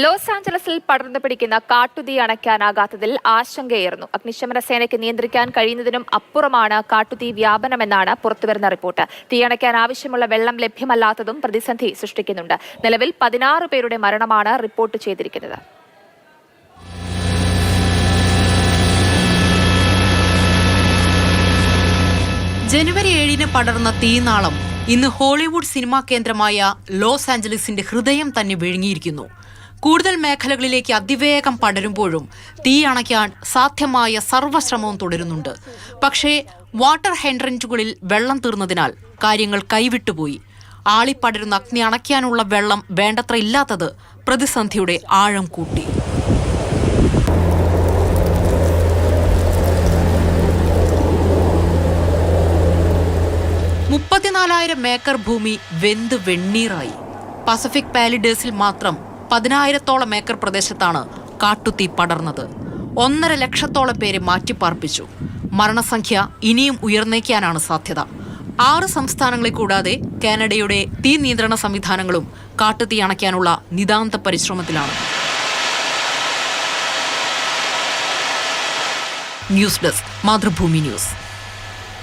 Loss ആഞ്ചലസിൽ പടർന്നു പിടിക്കുന്ന കാട്ടുതീ അണയ്ക്കാനാകാത്തതിൽ ആശങ്കയേറുന്നു. അഗ്നിശമന സേനയ്ക്ക് നിയന്ത്രിക്കാൻ കഴിയുന്നതിനും അപ്പുറമാണ് കാട്ടുതീ വ്യാപനമെന്നാണ് പുറത്തുവരുന്ന റിപ്പോർട്ട്. തീയണയ്ക്കാൻ ആവശ്യമുള്ള വെള്ളം ലഭ്യമല്ലാത്തതും പ്രതിസന്ധി സൃഷ്ടിക്കുന്നുണ്ട്. നിലവിൽ പതിനാറ് പേരുടെ മരണമാണ് റിപ്പോർട്ട് ചെയ്തിരിക്കുന്നത്. ജനുവരി ഏഴിന് പടർന്ന തീനാളം ഇന്ന് ഹോളിവുഡ് സിനിമാ കേന്ദ്രമായ ലോസ് ആഞ്ചലസിന്റെ ഹൃദയം തന്നെ വിഴുങ്ങിയിരിക്കുന്നു. കൂടുതൽ മേഖലകളിലേക്ക് അതിവേഗം പടരുമ്പോഴും തീ അണയ്ക്കാൻ സാധ്യമായ സർവശ്രമവും തുടരുന്നുണ്ട്. പക്ഷേ വാട്ടർ ഹെൻഡ്രന്റുകളിൽ വെള്ളം തീർന്നതിനാൽ കാര്യങ്ങൾ കൈവിട്ടുപോയി. ആളിപ്പടരുന്ന അഗ്നി അണയ്ക്കാനുള്ള വെള്ളം വേണ്ടത്ര ഇല്ലാത്തത് പ്രതിസന്ധിയുടെ ആഴം കൂട്ടി. മുപ്പത്തിനാലായിരം ഏക്കർ ഭൂമി വെന്ത് വെണ്ണീറായി. പസഫിക് പാലിഡേഴ്സിൽ മാത്രം പതിനായിരത്തോളം ഏക്കർ പ്രദേശത്താണ് കാട്ടുതീ പടർന്നത്. ഒന്നര ലക്ഷത്തോളം പേരെ മാറ്റിപ്പാർപ്പിച്ചു. മരണസംഖ്യ ഇനിയും ഉയർന്നേക്കാനാണ് സാധ്യത. ആറ് സംസ്ഥാനങ്ങളെ കൂടാതെ കാനഡയുടെ തീ നിയന്ത്രണ സംവിധാനങ്ങളും കാട്ടുതീ അണയ്ക്കാനുള്ള നിതാന്ത പരിശ്രമത്തിലാണ്. News desk Mathrubhumi news.